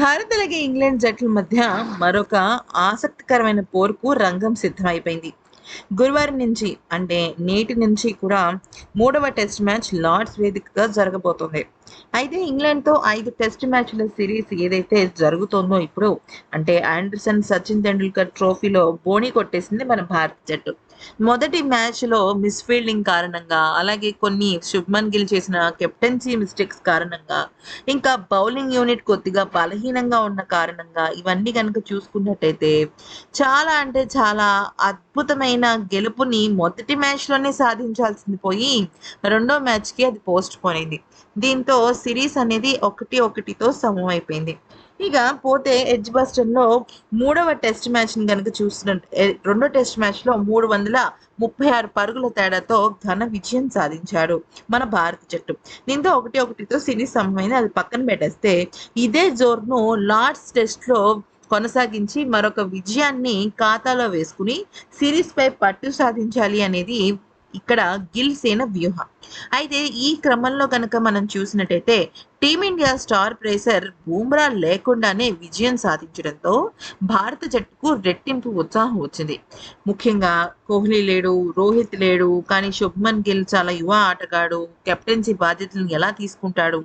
భారత్ అలాగే ఇంగ్లాండ్ జట్ల మధ్య మరొక ఆసక్తికరమైన పోరుకు రంగం సిద్ధమైపోయింది. గురువారం నుంచి అంటే నేటి నుంచి కూడా మూడవ టెస్ట్ మ్యాచ్ లార్డ్స్ వేదికగా జరగబోతోంది. అయితే ఇంగ్లాండ్తో ఐదు టెస్ట్ మ్యాచ్ల సిరీస్ ఏదైతే జరుగుతోందో ఇప్పుడు అంటే ఆండర్సన్ సచిన్ తెండూల్కర్ ట్రోఫీలో బోణి కొట్టేసింది మన భారత జట్టు. మొదటి మ్యాచ్లో మిస్ ఫీల్డింగ్ కారణంగా అలాగే కొన్ని శుభ్మన్ గిల్ చేసిన కెప్టెన్సీ మిస్టేక్స్ కారణంగా ఇంకా బౌలింగ్ యూనిట్ కొద్దిగా బలహీనంగా ఉన్న కారణంగా ఇవన్నీ కనుక చూసుకున్నట్టయితే చాలా అంటే చాలా అద్భుతమైన గెలుపుని మొదటి మ్యాచ్లోనే సాధించాల్సింది పోయి రెండో మ్యాచ్కి అది పోస్ట్ పోయింది దీంతో దీంతో సిరీస్ అనేది ఒకటి ఒకటితో సమం అయిపోయింది. ఇక పోతే ఎడ్జ్ బస్టన్లో మూడవ టెస్ట్ మ్యాచ్ని కనుక చూస్తున్న రెండో టెస్ట్ మ్యాచ్లో మూడు వందల ముప్పై ఆరు పరుగుల తేడాతో ఘన విజయం సాధించాడు మన భారత జట్టు. దీంతో ఒకటి ఒకటితో సిరీస్ సమయమైంది అది పక్కన పెట్టేస్తే ఇదే జోర్ను లార్డ్స్ టెస్ట్లో కొనసాగించి మరొక విజయాన్ని ఖాతాలో వేసుకుని సిరీస్ పై పట్టు సాధించాలి అనేది ఇక్కడ గిల్ సేన వ్యూహం. అయితే ఈ క్రమంలో కనుక మనం చూసినట్టయితే టీమిండియా స్టార్ ప్రేసర్ బూమ్రా లేకుండానే విజయం సాధించడంతో భారత జట్టుకు రెట్టింపు ఉత్సాహం వచ్చింది. ముఖ్యంగా కోహ్లీ లేడు రోహిత్ లేడు కానీ శుభ్మన్ గిల్ చాలా యువ ఆటగాడు కెప్టెన్సీ బాధ్యతలను ఎలా తీసుకుంటాడు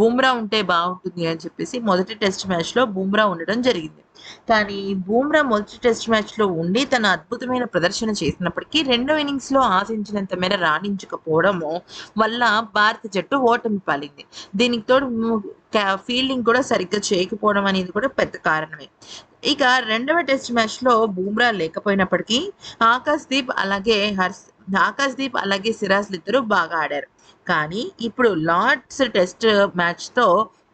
బూమ్రా ఉంటే బాగుంటుంది అని చెప్పేసి మొదటి టెస్ట్ మ్యాచ్లో బూమ్రా ఉండడం జరిగింది. కానీ బూమ్రా మొదటి టెస్ట్ మ్యాచ్లో ఉండి తన అద్భుతమైన ప్రదర్శన చేసినప్పటికీ రెండో ఇన్నింగ్స్లో ఆశించినంత మేర రాణించకపోవడము వల్ల భారత జట్టు ఓటమి పాలింది. దీనికి తోడు ఫీల్డింగ్ కూడా సరిగ్గా చేయకపోవడం అనేది కూడా పెద్ద కారణమే. ఇక రెండవ టెస్ట్ మ్యాచ్లో బూమ్రా లేకపోయినప్పటికీ ఆకాశ్ దీప్ అలాగే హర్ష్ ఆకాశ్ దీప్ అలాగే సిరాజ్లు ఇద్దరు బాగా ఆడారు. కానీ ఇప్పుడు లార్డ్స్ టెస్ట్ మ్యాచ్తో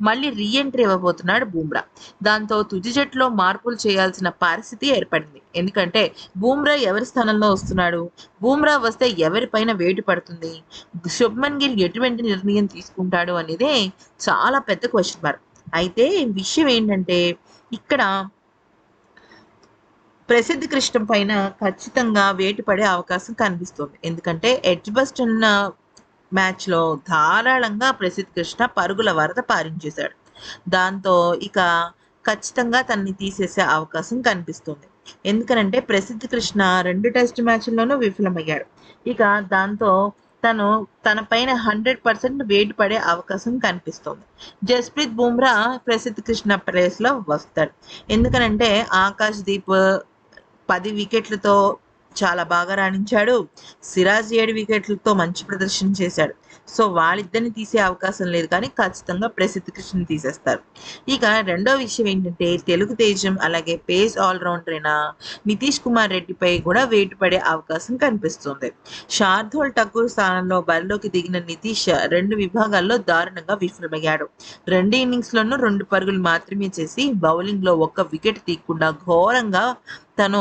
మళ్ళీ రీఎంట్రీ ఇవ్వబోతున్నాడు బూమ్రా. దాంతో తుది జట్టులో మార్పులు చేయాల్సిన పరిస్థితి ఏర్పడింది. ఎందుకంటే బూమ్రా ఎవరి స్థానంలో వస్తున్నాడు? బూమ్రా వస్తే ఎవరిపైన వేటు పడుతుంది? శుభ్మన్ గిల్ ఎటువంటి నిర్ణయం తీసుకుంటాడు అనేది చాలా పెద్ద క్వశ్చన్ మార్క్ అయితే విషయం ఏంటంటే ఇక్కడ ప్రసిద్ధ కృష్ణ పైన ఖచ్చితంగా వేటు పడే అవకాశం కనిపిస్తుంది. ఎందుకంటే ఎడ్జ్ బస్టన్ మ్యాచ్లో ధారాళంగా ప్రసిద్ధ కృష్ణ పరుగుల వరద పారించేశాడు. దాంతో ఇక ఖచ్చితంగా తనని తీసేసే అవకాశం కనిపిస్తుంది. ఎందుకనంటే ప్రసిద్ధ కృష్ణ రెండు టెస్ట్ మ్యాచ్ల్లోనూ విఫలమయ్యాడు. ఇక దాంతో తను తన పైన హండ్రెడ్ పర్సెంట్ వేటు పడే అవకాశం కనిపిస్తుంది. జస్ప్రీత్ బుమ్రా ప్రసిద్ధ కృష్ణ ప్లేస్లో వస్తాడు. ఎందుకనంటే ఆకాశ్ దీప్ పది వికెట్లతో చాలా బాగా రాణించాడు. సిరాజ్ ఏడు వికెట్లతో మంచి ప్రదర్శన చేశాడు. సో వాళ్ళిద్దరిని తీసే అవకాశం లేదు కానీ ఖచ్చితంగా ప్రసిద్ధ కృష్ణ తీసేస్తారు. ఇక రెండో విషయం ఏంటంటే తెలుగు తేజం అలాగే పేస్ ఆల్రౌండర్ అయిన నితీష్ కుమార్ రెడ్డిపై కూడా వేటు పడే అవకాశం కనిపిస్తుంది. శార్దోల్ ఠాకూర్ స్థానంలో బరిలోకి దిగిన నితీష్ రెండు విభాగాల్లో దారుణంగా విఫలమయ్యాడు. రెండు ఇన్నింగ్స్లోనూ రెండు పరుగులు మాత్రమే చేసి బౌలింగ్లో ఒక్క వికెట్ తీయకుండా ఘోరంగా తను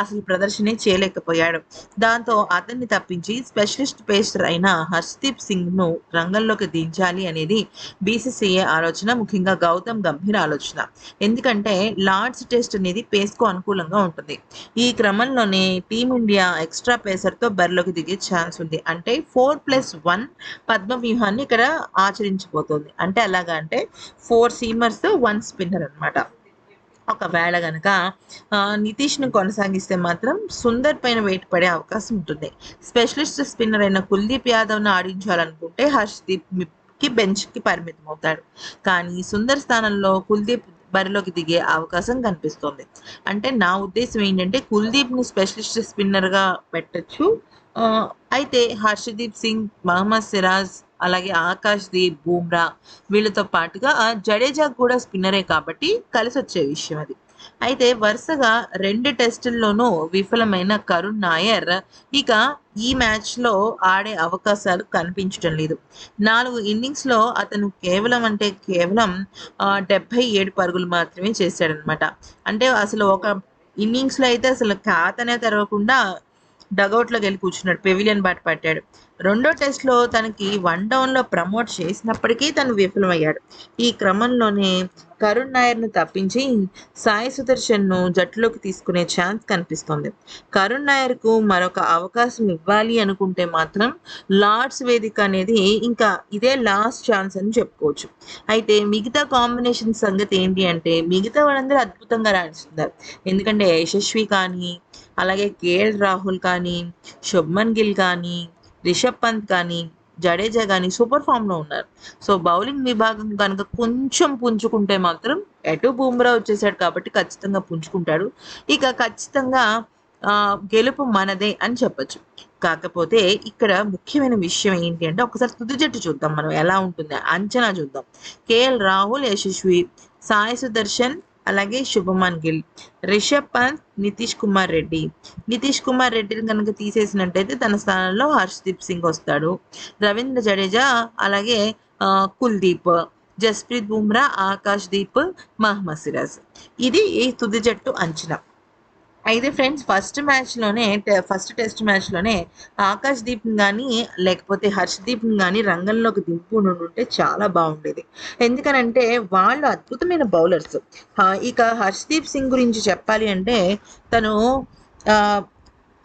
అసలు ప్రదర్శనే చేయలేకపోయాడు. దాంతో అతన్ని తప్పించి స్పెషలిస్ట్ పేసర్ అయిన హర్షదీప్ సింగ్ను రంగంలోకి దించాలి అనేది బీసీసీఏ ఆలోచన ముఖ్యంగా గౌతమ్ గంభీర్ ఆలోచన. ఎందుకంటే లార్డ్స్ టెస్ట్ అనేది పేస్కు అనుకూలంగా ఉంటుంది. ఈ క్రమంలోనే టీమిండియా ఎక్స్ట్రా పేసర్తో బరిలోకి దిగే ఛాన్స్ ఉంది. అంటే ఫోర్ ప్లస్ వన్ పద్మ వ్యూహాన్ని ఇక్కడ ఆచరించబోతోంది. అంటే అలాగా అంటే ఫోర్ సీమర్స్ వన్ స్పిన్నర్ అన్నమాట. ఒకవేళ గనక నితీష్ను కొనసాగిస్తే మాత్రం సుందర్ పైన వెయిట్ పడే అవకాశం ఉంటుంది. స్పెషలిస్ట్ స్పిన్నర్ అయిన కుల్దీప్ యాదవ్ను ఆడించాలనుకుంటే హర్షదీప్కి బెంచ్కి పరిమితం అవుతాడు. కానీ సుందర్ స్థానంలో కుల్దీప్ బరిలోకి దిగే అవకాశం కనిపిస్తుంది. అంటే నా ఉద్దేశం ఏంటంటే కుల్దీప్ని స్పెషలిస్ట్ స్పిన్నర్గా పెట్టచ్చు. అయితే హర్షదీప్ సింగ్ మహమ్మద్ సిరాజ్ అలాగే ఆకాష్ దీప్ బూమ్రా వీళ్ళతో పాటుగా జడేజా కూడా స్పిన్నరే కాబట్టి కలిసి వచ్చే విషయం అది. అయితే వరుసగా రెండు టెస్టుల్లోనూ విఫలమైన కరుణ్ నాయర్ ఇక ఈ మ్యాచ్లో ఆడే అవకాశాలు కనిపించడం లేదు. నాలుగు ఇన్నింగ్స్లో అతను కేవలం అంటే కేవలం డెబ్బై ఏడు పరుగులు మాత్రమే చేశాడనమాట అంటే అసలు ఒక ఇన్నింగ్స్లో అయితే అసలు ఖాతనే తెరవకుండా డగౌట్లోకి వెళ్ళి కూర్చున్నాడు. పెవిలియన్ బాట పట్టాడు. రెండో టెస్ట్లో తనకి వన్ డౌన్లో ప్రమోట్ చేసినప్పటికీ తను విఫలమయ్యాడు. ఈ క్రమంలోనే కరుణ్ నాయర్ను తప్పించి సాయి సుదర్శన్ను జట్టులోకి తీసుకునే ఛాన్స్ కనిపిస్తుంది. కరుణ్ నాయర్కు మరొక అవకాశం ఇవ్వాలి అనుకుంటే మాత్రం లార్డ్స్ వేదిక అనేది ఇంకా ఇదే లాస్ట్ ఛాన్స్ అని చెప్పుకోవచ్చు. అయితే మిగతా కాంబినేషన్ సంగతి ఏంటి అంటే మిగతా వాళ్ళందరూ అద్భుతంగా రాణిస్తున్నారు. ఎందుకంటే యశస్వి కానీ అలాగే కేఎల్ రాహుల్ కానీ శుభ్మన్ గిల్ కానీ రిషబ్ పంత్ కానీ జడేజా కానీ సూపర్ ఫామ్లో ఉన్నారు. సో బౌలింగ్ విభాగం కనుక కొంచెం పుంజుకుంటే మాత్రం ఎటు బూమ్రా వచ్చేసాడు కాబట్టి ఖచ్చితంగా పుంజుకుంటాడు. ఇక ఖచ్చితంగా గెలుపు మనదే అని చెప్పొచ్చు. కాకపోతే ఇక్కడ ముఖ్యమైన విషయం ఏంటి అంటే ఒకసారి తుది జట్టు చూద్దాం మనం ఎలా ఉంటుంది అంచనా చూద్దాం. కేఎల్ రాహుల్ యశస్వి సాయి సుదర్శన్ అలాగే శుభమన్ గిల్. రిషబ్ పంత్ నితీష్ కుమార్ రెడ్డి. నితీష్ కుమార్ రెడ్డిని కనుక తీసేసినట్టయితే తన స్థానంలో హర్షదీప్ సింగ్ వస్తాడు. రవీంద్ర జడేజా అలాగే ఆ, కుల్దీప్. జస్ప్రీత్ బుమ్రా ఆకాష్ దీప్ మహమ్మద్ సిరాజ్. ఇది ఈ తుది జట్టు అంచనా. అయితే ఫ్రెండ్స్ ఫస్ట్ మ్యాచ్లోనే ఫస్ట్ టెస్ట్ మ్యాచ్లోనే ఆకాష్ దీప్ని కానీ లేకపోతే హర్షదీప్ని కానీ రంగంలోకి దింపు ఉంటే చాలా బాగుండేది. ఎందుకనంటే వాళ్ళు అద్భుతమైన బౌలర్స్. ఇక హర్షదీప్ సింగ్ గురించి చెప్పాలి అంటే తను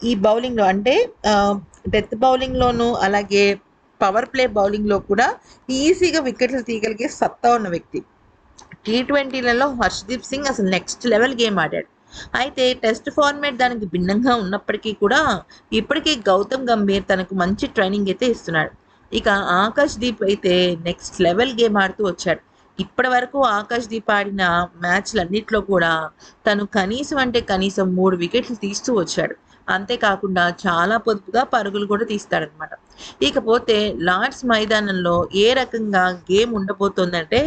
ఈ బౌలింగ్లో అంటే డెత్ బౌలింగ్లోను అలాగే పవర్ ప్లే బౌలింగ్లో కూడా ఈజీగా వికెట్లు తీయగలిగే సత్తా ఉన్న వ్యక్తి. టీ ట్వంటీలలో హర్షదీప్ సింగ్ అసలు నెక్స్ట్ లెవెల్ గేమ్ ఆడాడు. అయితే టెస్ట్ ఫార్మాట్ దానికి భిన్నంగా ఉన్నప్పటికీ కూడా ఇప్పటికీ గౌతమ్ గంభీర్ తనకు మంచి ట్రైనింగ్ అయితే ఇస్తున్నాడు. ఇక ఆకాష్ దీప్ అయితే నెక్స్ట్ లెవెల్ గేమ్ ఆడుతూ వచ్చాడు. ఇప్పటి వరకు ఆకాష్ దీప్ ఆడిన మ్యాచ్లన్నింటిలో కూడా తను కనీసం అంటే కనీసం మూడు వికెట్లు తీస్తూ వచ్చాడు. అంతేకాకుండా చాలా పొదుపుగా పరుగులు కూడా తీస్తాడనమాట ఇకపోతే లార్డ్స్ మైదానంలో ఏ రకంగా గేమ్ ఉండబోతోందంటే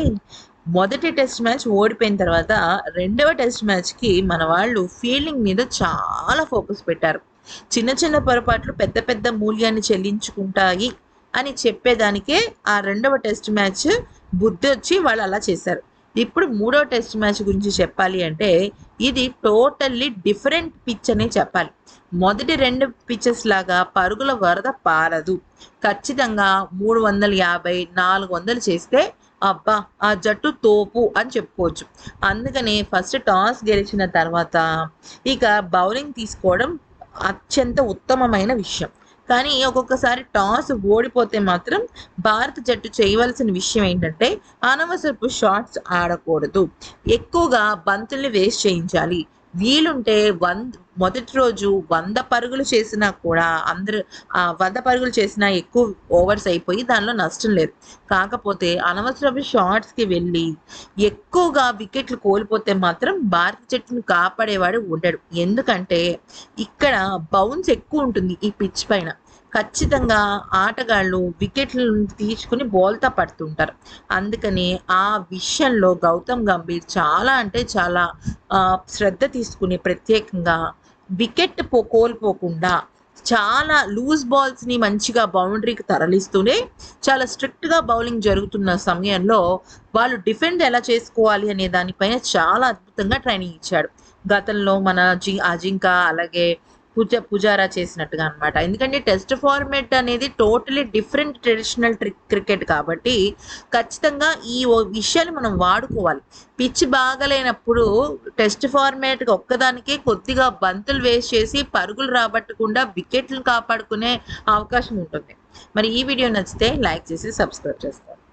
మొదటి టెస్ట్ మ్యాచ్ ఓడిపోయిన తర్వాత రెండవ టెస్ట్ మ్యాచ్కి మన వాళ్ళు ఫీల్డింగ్ మీద చాలా ఫోకస్ పెట్టారు. చిన్న చిన్న పొరపాట్లు పెద్ద పెద్ద మూల్యాన్ని చెల్లించుకుంటాయి అని చెప్పేదానికే ఆ రెండవ టెస్ట్ మ్యాచ్ బుద్ధి వచ్చి వాళ్ళు అలా చేశారు. ఇప్పుడు మూడో టెస్ట్ మ్యాచ్ గురించి చెప్పాలి అంటే ఇది టోటల్లీ డిఫరెంట్ పిచ్ అనే చెప్పాలి. మొదటి రెండు పిచ్చెస్ లాగా పరుగుల వరద పారదు. ఖచ్చితంగా మూడు వందల యాభై నాలుగు వందలు చేస్తే అబ్బా ఆ జట్టు తోపు అని చెప్పుకోవచ్చు. అందుకనే ఫస్ట్ టాస్ గెలిచిన తర్వాత ఇక బౌలింగ్ తీసుకోవడం అత్యంత ఉత్తమమైన విషయం. కానీ ఒక్కొక్కసారి టాస్ ఓడిపోతే మాత్రం భారత జట్టు చేయవలసిన విషయం ఏంటంటే అనవసరపు షాట్స్ ఆడకూడదు. ఎక్కువగా బంతుల్ని వేస్ట్ చేయించాలి. వీలుంటే వంద మొదటి రోజు వంద పరుగులు చేసినా కూడా అందరూ ఆ వంద పరుగులు చేసినా ఎక్కువ ఓవర్స్ అయిపోయి దానిలో నష్టం లేదు. కాకపోతే అనవసరపు షార్ట్స్కి వెళ్ళి ఎక్కువగా వికెట్లు కోల్పోతే మాత్రం భారత జట్టును కాపాడేవాడు ఉండడు. ఎందుకంటే ఇక్కడ బౌన్స్ ఎక్కువ ఉంటుంది ఈ పిచ్ పైన. ఖచ్చితంగా ఆటగాళ్ళు వికెట్లను తీసుకుని బోల్తా పడుతుంటారు. అందుకని ఆ విషయంలో గౌతమ్ గంభీర్ చాలా అంటే చాలా శ్రద్ధ తీసుకుని ప్రత్యేకంగా వికెట్ పో కోల్పోకుండా చాలా లూజ్ బాల్స్ని మంచిగా బౌండరీకి తరలిస్తూనే చాలా స్ట్రిక్ట్గా బౌలింగ్ జరుగుతున్న సమయంలో వాళ్ళు డిఫెండ్ ఎలా చేసుకోవాలి అనే దానిపైన చాలా అద్భుతంగా ట్రైనింగ్ ఇచ్చాడు. గతంలో మన జి అజింకా అలాగే పూజ పుజారా చేసినట్టుగా అనమాట ఎందుకంటే టెస్ట్ ఫార్మేట్ అనేది totally different traditional trick cricket కాబట్టి ఖచ్చితంగా ఈ ఓ- విషయాలు మనం వాడుకోవాలి. పిచ్ బాగలేనప్పుడు టెస్ట్ ఫార్మేట్ ఒక్కదానికే కొద్దిగా బంతులు వేస్ట్ చేసి పరుగులు రాబట్టకుండా వికెట్లు కాపాడుకునే అవకాశం ఉంటుంది. మరి ఈ వీడియో నచ్చితే లైక్ చేసి సబ్స్క్రైబ్ చేస్తారు